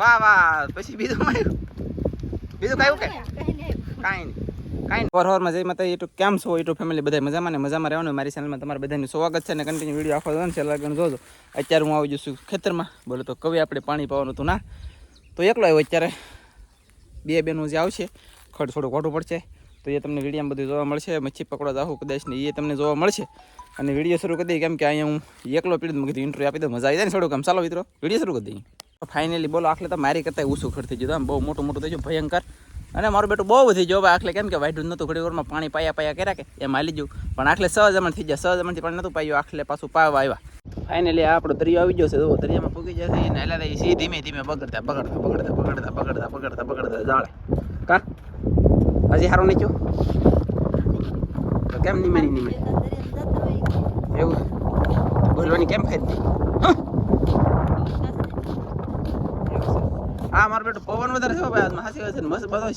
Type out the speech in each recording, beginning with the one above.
વાહ વાહ. પછી બીજું માર્યું બીજું કયું કે કાંઈ નહીં. કાંઈ ઓર હોરમાં જઈ માતા યુટ્યુબ કેમ છો? એટલું ફેમિલી બધા મજામાં ને? મજામાં રહેવાનું મારી ચેનલમાં તમારા બધાનું સ્વાગત છે ને કન્ટિન્યુ વીડિયો આખો જોવાનું છે. લાગણ જોજો. અત્યારે હું આવી છું ખેતરમાં. બોલો તો કવિ આપણે પાણી પાવાનું હતું ના? તો એકલો આવ્યો અત્યારે. બે બેનું જે આવશે. ખડ થોડું ખોટું પડશે. તો એ તમને વિડીયામાં બધું જોવા મળશે મચ્છી પકડવા જાહું કદાચ ને એ તમને જોવા મળશે અને વીડિયો શરૂ કરી દઈએ કેમ કે અહીંયા હું એકલો પીડું મેં કીધું ઇન્ટરવ્યૂ આપી દો મજા આવી જાય ને થોડું કામ ચાલો મિત્રો વીડિયો શરૂ કરી દઈએ ફાઇનલી બોલો આખલે તો મારી કરતાં ઓછું ખડ થઈ બહુ મોટું મોટું થઈ ગયું ભયંકર અને મારું બેટું બહુ વધી ગયો આખલે કેમ કે વાઢું નહોતું ઘડી વારમાં પાણી પાયા પાયા કર્યા કે એમ હાલી ગયું પણ આખલે સહજ અમણ થઈ ગયા સહજ અમણથી પણ નહોતું પાયું આખલે પાછું પાવા આવ્યા ફાઇનલી આપણો દરિયો આવી ગયો છે તો દરિયામાં પૂગી જશે અને હેલા ધીમે ધીમે બગડતા બગડતા બગડતા બગડતા બગડતા બગડતા બગડતા જાળે કા હજી સારું નહીં થયું? તો કેમ નીમેની નીમે એવું? બોલવાની કેમ ફાયદ હા? મારો બેટો પવન વધારે છે ભાઈ હાસી વાત છે ને મસ્ત બધો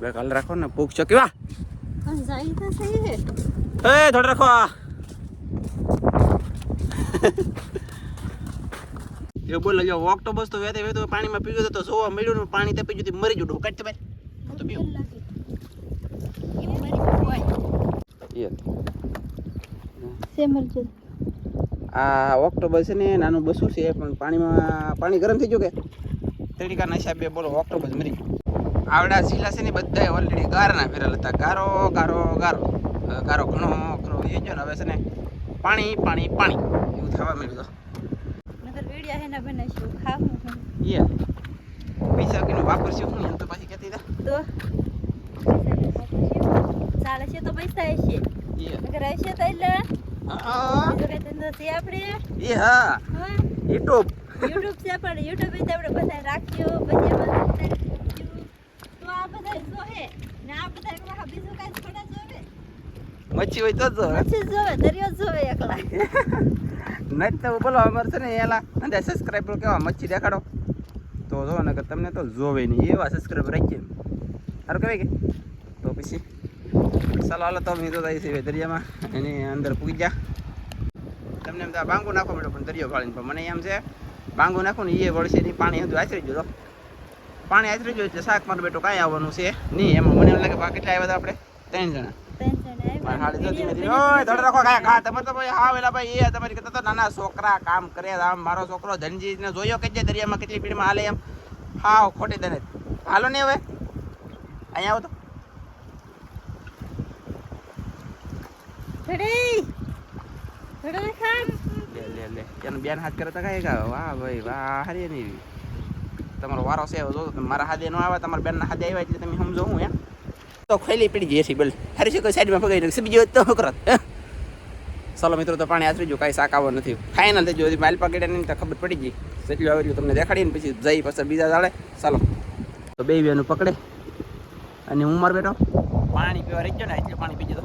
બે કાલ રાખો ને પૂગ છો. કેવા એ થોડે રાખો એ બોલ જો ઓક્ટોબસ તો વેતે, વેતો પાણીમાં પી ગયો તો સોવા મળ્યું ને, પાણી તપી ગયું મરી ગયું કાઢ તમે તો એ આ ઓક્ટોબર છે ને, નાનું બસું છે, પણ પાણીમાં, પાણી ગરમ થઈ ગયું કે? તડીકાના હિસાબે બોલો, ઓક્ટોબર મરી ગયું. આવડા જિલ્લા છે ને બધા ઓલરેડી ગારના ફેરેલ હતા. ગારો ગારો ગારો. ગારો ઘણો ઘણો એ જો હવે છે ને, પાણી પાણી પાણી. એવું થવા મળ્યું તો એ પૈસા કીનું વાપરશું હું. તો પાછી કહેતી હતા એ હા. એ હા. યુટ્યુબ. યુટ્યુબ છે પણ યુટ્યુબ વિશે આપણે બધા રાખ્યો પછી. તો આ બધા જોહે ને આ બધા બીજું કાંઈ થોડા મચ્છી હોય તો જ જો. પછી જોવે દરિયો જોવે એકલા. નહીં તો બોલો અમારે છે ને એલા અને સબસ્ક્રાઈબર કેવા મચ્છી દેખાડો. તો જો ને કે તમને તો જોવે નહીં એવા સબસ્ક્રાઈબર રાખીએ. સારું કહેવાય કે? તો પછી ચાલો હાલો તો તો જાય છે દરિયામાં એની અંદર પૂગી ગયા. તમને એમ તો બાંગુ નાખો મેળો પણ દરિયો ભાળીને પણ મને એમ છે બાંગુ નાખો ને એ વળશે નહીં પાણી હતું આચરી ગયો પાણી આચરી ગયું એટલે શાક મારું બેટો કાંઈ આવવાનું છે નહીં એમાં મને એમ લાગે બાકી કેટલા આવ્યા હતા આપણે? ત્રણ જણા. નાના છોકરા કામ કરે આમ મારો છોકરો ધનજી ને જોયો કે જે દરિયામાં કેટલી ભીડમાં હાલે એમ. હા ખોટી દને હાલો ને હવે. અહીંયા આવો તો. બેન હાથ કરે તો કાંઈ વાહ ભાઈ વાહ હારી નહીં તમારો વારો છે જો મારા હાથે ન આવે તમારા બેનના હાથે આવ્યા એટલે તમે સમજો હું એમ. તો ખોલી પડી જઈએ છીએ બોલ. હારી કોઈ સાઈડમાં ફગાઈ નાખશે બીજી તો કરત? ચાલો મિત્રો, તો પાણી આચરી જો કાંઈ શાક આવો નથી. ફાઇનલ થઈ ગયું માઇલ પકડે નહીં, તો ખબર પડી ગઈ. જેટલું આવે એટલું તમને દેખાડીને પછી જઈ પછી બીજા જાળે ચાલો. તો બે બેનું પકડે. અને હું માર બેઠો? પાણી પીવા રહી ગયો ને, એટલે પાણી પીજો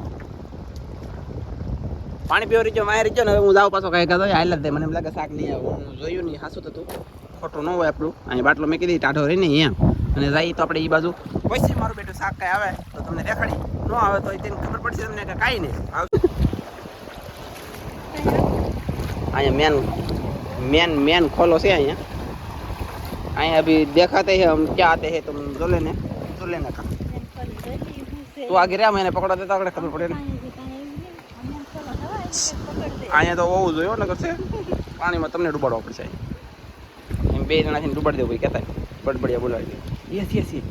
પાણી પીવા રહી ગયો માય રહી ગયો ને, હવે હું જાઉં પાછો કાંઈ કાંઈ હાલ જ મને એમ લાગે શાક નહીં આવે. હું જોયું નહીં, હાસું થતું. ખોટું ન હોય આપણું. અહીંયા બાટલો મેં કીધી ટાઢો રહીને અહીંયા. અને જાય તો આપણે એ બાજુ. પછી મારું બેટું શાક કાંઈ આવે તો તમને દેખાડી. ન આવે તો તેને ખબર પડશે તમને કે કાંઈ નહીં. અહીંયા મેન મેન મેન ખોલો છે અહીંયા. અહીંયા અભી દેખાતે હે હમ ક્યાં આતે હે तुम જો લેને જો લેને કા. તો આ ગિરા મને પકડા દેતા આપણે ખબર પડે ને. અહીંયા તો હોવું જોયું નગર છે. પાણીમાં તમને ડૂબાડવા પડશે. એમ જણા છે ડૂબાડી દેવું કહેતા બડબડિયા બોલાવી દે. Yes yes yes.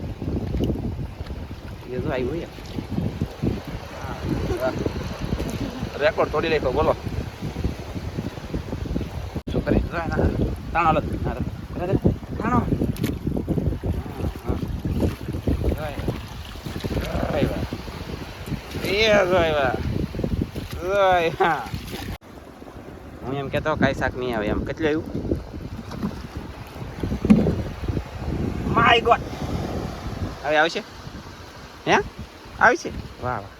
આવ્યું યાર રેકોર્ડ તોડી લેખો બોલો. શું કરે? તાણો લો ના રે. રે, રે, તાણો. હા, એમ કહેતો કાંઈ શાક નહીં આવે. એમ. કેટલું આવ્યું માય ગોડ હવે આવશે? હે? આવશે? વાહ વાહ.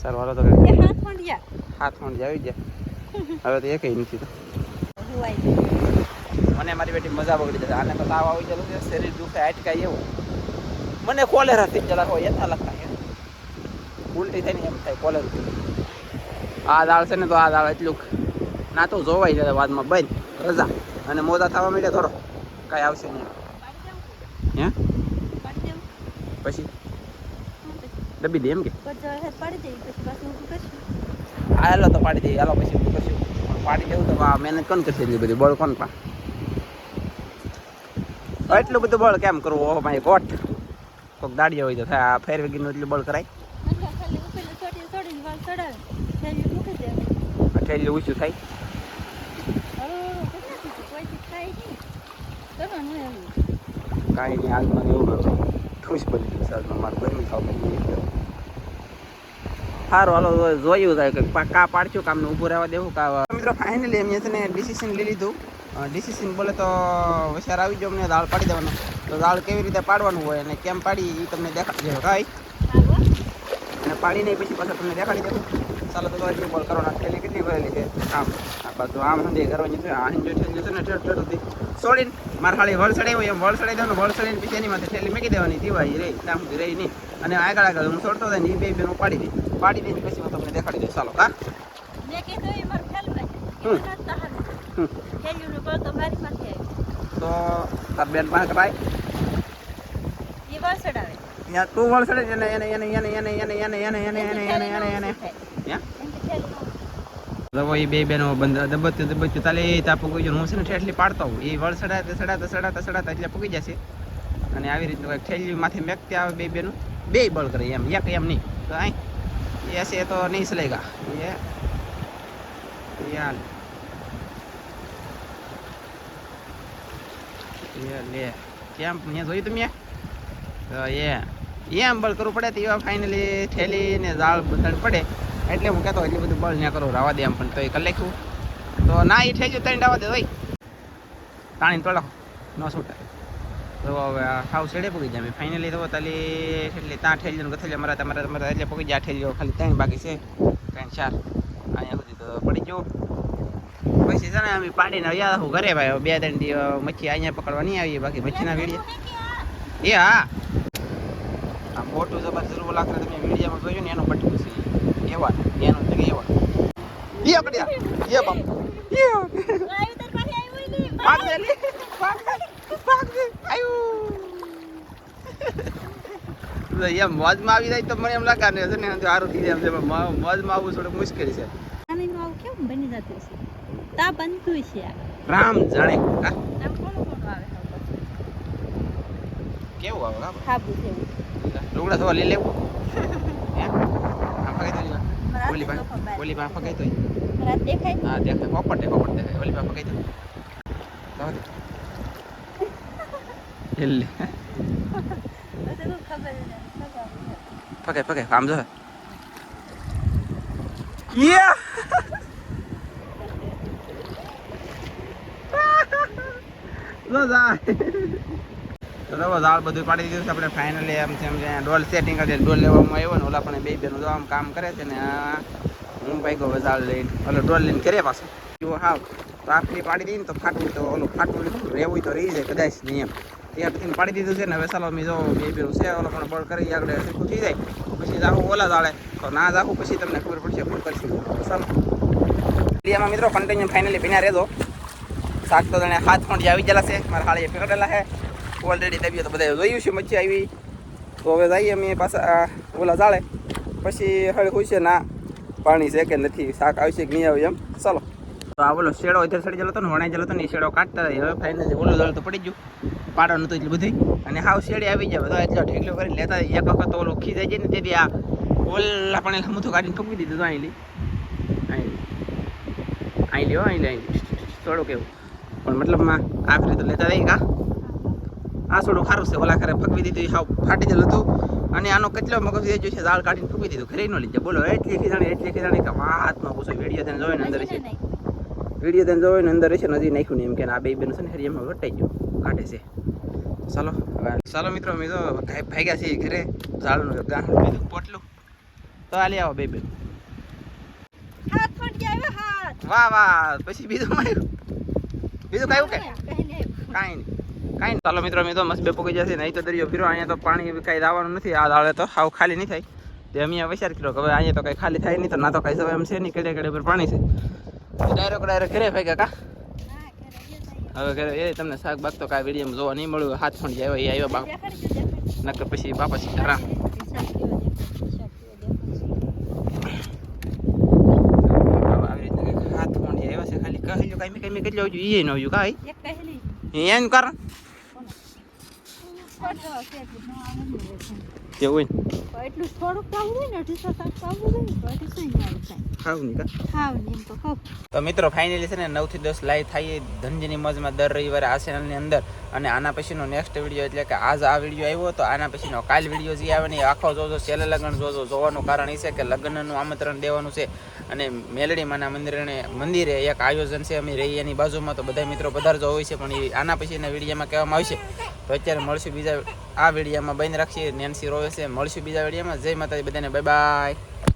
સર વાલો તો હાથ માંડ્યા હાથમાં આવી ગયા. હવે તો એક નથી તો. મને મારી બેટી મજા બગડી જશે. આને તો તાવ આવી જતો છે શરીર દુખે અટકાય એવું. મને કોલેરા થઈ જલા હોય એના લખતા ઉલટી થઈને ને એમ થાય કોલેર આ દાળ છે ને તો આ દાળ એટલું ના તો જોવાય જાય વાદમાં બંધ રજા. અને મોજા થવા માંડ્યા થોડો કાંઈ આવશે નહીં. હે? પછી? ડબ્બી દે એમ કે? હાલો તો પાડી દઈએ હાલો પછી ઊભું કરશું. પાડી દેવું તો મહેનત કોણ કરશે એટલી બધી? બળ કોણ પણ એટલું બધું બળ કેમ કરવું? ઓહો ભાઈ કોટ. કોક દાડીએ હોય તો થાય. આ ફેર વેગીનું એટલું બળ કરાય. અઠેલી ઊંચું થાય. કાંઈ નહીં હાલમાં એવું કરું ખુશ બની ગયું સાહેબ મારે ગરમી ખાવ સારું હાલો જોયું થાય કે કા પાડશું કામને ઊભું રહેવા દેવું કા મિત્રો ફાઇનલી એમ છે ને ડિસિશન લઈ લીધું. ડિસિશન બોલે તો હોશિયાર આવી ગયો અમને દાળ પાડી દેવાનો. તો દાળ કેવી રીતે પાડવાનું હોય અને કેમ પાડી એ તમને દેખાડી કાંઈ અને પાડી નહીં પછી પાછા તમને દેખાડી દેવું. ચાલો તો હજી બોલ કરવાના થેલી કેટલી ભરેલી છે? આમ આ બાજુ આમ સુધી કરવાની છે આ જો છે ને ઠેઠ ઠેઠ સુધી. છોડીને મારે ખાલી વળસડે હોય એમ વળ ચડાવી દેવાનું વળસડીને પછી એની માથે થેલી મૂકી દેવાની દીવાય રહી ત્યાં સુધી રહી નહીં અને આગળ આગળ હું છોડતો હતો ને એ બે બેનું પાડી દઈ પાડી દઈને પછી હું તમને દેખાડી દઈશ ચાલો હા તો તાર બેન પાસે કરાય તું વળ ચડે એને એને એને એને એને એને એને એને એને એને એને એને એને હે દવા એ બે બેનો બંધ દબત્યું દબત્યું. તાલે એ ત્યાં પગી હું છે ને ઠેઠલી પાડતા હોઉં. એ વળ સડાતા સડાતા સડાતા સડાતા એટલે પગી જશે અને આવી રીતનું કંઈક ઠેલી માથે મેકતી આવે બે બેનું. બે બળ કરે એમ, એક એમ નહીં. તો અહીં એ છે તો નહીં સલેગા એ યાર લે. કેમ? અહીંયા જોયું તમે? તો એ, એમ બળ કરવું પડે તો એવા ફાઇનલી ઠેલીને જાળ બધાડ પડે. એટલે હું કહેતો એટલું બધું બળ ના કરું, રાવા દે એમ પણ તો એ કરી લખ્યું તો ના, એ થઈ ગયું ત્રણ રાવા દે ભાઈ તાણી તોડો. ન છૂટાય. તો હવે સાવ છેડે પગી જાય. ફાઇનલી તો તાલી એટલે ત્યાં ઠેલ્યું ને ગથેલી અમારા તમારા તમારા એટલે પગી જાય ઠેલ્યો ખાલી ત્રણ બાકી છે. ત્રણ, ચાર. અહીંયા સુધી તો પડી ગયો. પછી છે ને અમે પાડીને આવ્યા હું ઘરે ભાઈ. બે, ત્રણ દી મચ્છી અહીંયા પકડવા નહીં આવી બાકી મચ્છીના વીડિયા એ હા. આ મોટું જબરજસ્ત લાગતું તમે વીડિયામાં જોયું ને, એનું બટકું છે. એવા એનું છે કે એવા. યે બડિયા યે બાપ. યે. આવ્યું તાર પાસે આવ્યું ઈ ભાગ દે ભાગ દે ભાગ દે આયુ એમ મોજમાં આવી જાય તો મને એમ લાગે ને છે ને સારું થઈ જાય એમ મોજમાં આવવું થોડું મુશ્કેલ છે. આનંદનું આવું કેમ બની જતું છે તા બનતું છે રામ જાણે. હા? કેવું આવે ખાબુ લુગડા લઈ લેવું. હે? આ ફગાઈ તો મારા ઓલી ભાઈ ઓલી ભાઈ ફગાઈ તો હા દેખાય હા દેખાય ઓપન દેખાય ઓપન દેખાય ઓલી ભાઈ ફગાઈ તો એટલે ફગાઈ ફગાઈ આમ જો યા Rồi rồi તો ઝાડ બધું પાડી દીધું આપણે ફાઇનલી એમ છે એમ છે ડોલ સેટિંગ કરી ડોલ લેવામાં આવ્યો ને ઓલા પણ બે બેનું આમ કામ કરે છે ને હું ભાઈ વજાળ લઈને. ઓલો ડોલ લઈને કરે પાછું. જો હાવ, તો આખરી પાડી દઈને તો ફાટવું તો, ઓલું ફાટવું રહેવું તો રહી જાય કદાચ નહીં એમ. ત્યારથી પાડી દીધું છે ને, હવે ચાલો મેં બે બેનું છે, ઓલો પણ બળ કરી, આગળ સરખું થઈ જાય. પછી જાવું ઓલા જાળે તો ના જાવું પછી તમને ખબર પડશે ફોન કરશું. ચાલો. એમાં મિત્રો કન્ટિન્યુ ફાઇનલી પીના રહેજો. શાક તો તને હાથ પણ આવી ગયેલા છે, મારા હાળીએ પકડેલા છે. ઓલરેડી તબિયત બધા જોયું છે મચ્છી આવી. તો હવે જઈએ અમે પાછા ઓલા જાળે પછી હળ ખુશે ના, પાણી છે કે નથી, શાક આવશે કે નહીં આવે એમ. ચાલો. તો આ બોલો શેડો ઇધર સડી ગયેલો હતો ને, વણાઈ ગયેલો હતો ને, એ શેડો કાઢતા હવે ફાઇનલી ઓલું જળ તો પડી ગયું. પાડો નતું એટલું બધું અને હાવ શેડી આવી જાય. બધા એટલો ઢેકલો કરીને લેતા. એક વખત તો ઓલું ખીજાઈ જાય ને, તેથી આ ઓલા પણ મૂથું કાઢીને ઠોકી દીધું તો અહીં લી અહીં લ્યો અહીં લે અહીં એવું. પણ મતલબમાં આખરે તો લેતા રહી કા આ થોડું ખારું છે ઓલા ખરે ફકવી દીધું હાવ ફાટી ગયેલું હતું. અને આનો કેટલો મગજ એ છે દાળ કાઢીને ફૂકી દીધું. ઘરે ન લીધે બોલો એટલી ખીજાણી એટલી ખીજાણી કે હાથમાં પૂછો. વીડિયો તેને જોઈને અંદર છે. વીડિયો તેને જોઈને અંદર છે નદી નાખ્યું નહીં એમ કે આ બે બેન છે ને હરી એમાં વટાઈ ગયું કાઢે છે. ચાલો ચાલો મિત્રો મેં તો ભાગ્યા છીએ ઘરે. ઝાડનું ગાંઠ પોટલું. તો હાલી આવો બે બેન. વાહ વાહ. પછી બીજું માર્યું. બીજું કાંઈ કે કાંઈ નહીં. કાંઈ ચાલો મિત્રો મેં તો મસ્ત બે પગી જશે. નહીં તો દરિયો ફીરો અહીંયા તો પાણી કાંઈ દાવાનું નથી. આ દાળે તો આવું ખાલી નહીં થાય. તે અમે વિચાર કર્યો કે અહીંયા તો કાંઈ ખાલી થાય નહીં, તો ના તો કાંઈ સવાય એમ છે નહીં. કડે કડે પર પાણી છે. ડાયરેક્ટ ડાયરેક્ટ ઘરે ભાઈ કા? ના ઘરે ગયા તા હવે ઘરે એ તમને શાક બાક તો કાંઈ વીડિયો જોવા નહીં મળ્યું. હાથ ફોન આવ્યો એ આવ્યો બાપ. નકર પછી બાપા. હવે આવી રીતે હાથ ફોન આવ્યા છે. ખાલી કહી કાંઈ મેં કાંઈ કેટલું આવ્યું એ ન આવ્યું કાંઈ. ને એટલે. કેવું તો એટલું થોડુંક ખાવું ને અઢીસો શાક ખાવું એમ મિત્રો ફાઇનલી છે ને નવથી દસ લાઈવ થાય ધનજીની મોજમાં દર રવિવારે આ ચેનલની અંદર. અને આના પછીનો નેક્સ્ટ વીડિયો એટલે કે આજ આ વીડિયો આવ્યો, તો આના પછીનો કાલ વીડિયો જે આવે ને આખો જોજો, છેલ્લે લગ્ન જોજો. જોવાનું કારણ એ છે કે લગ્નનું આમંત્રણ દેવાનું છે અને મેલડી માના મંદિરે મંદિરે એક આયોજન છે, અમે રહીએ એની બાજુમાં, તો બધા મિત્રો પધારજો હોય છે, પણ એ આના પછીના વિડીયોમાં કહેવામાં આવશે. તો અત્યારે મળશું બીજા, આ વિડીયામાં બંધ રાખીએ. નેન્સી રોવે છે, મળશું બીજા વિડીયામાં. જય માતાજી બધાને બાય બાય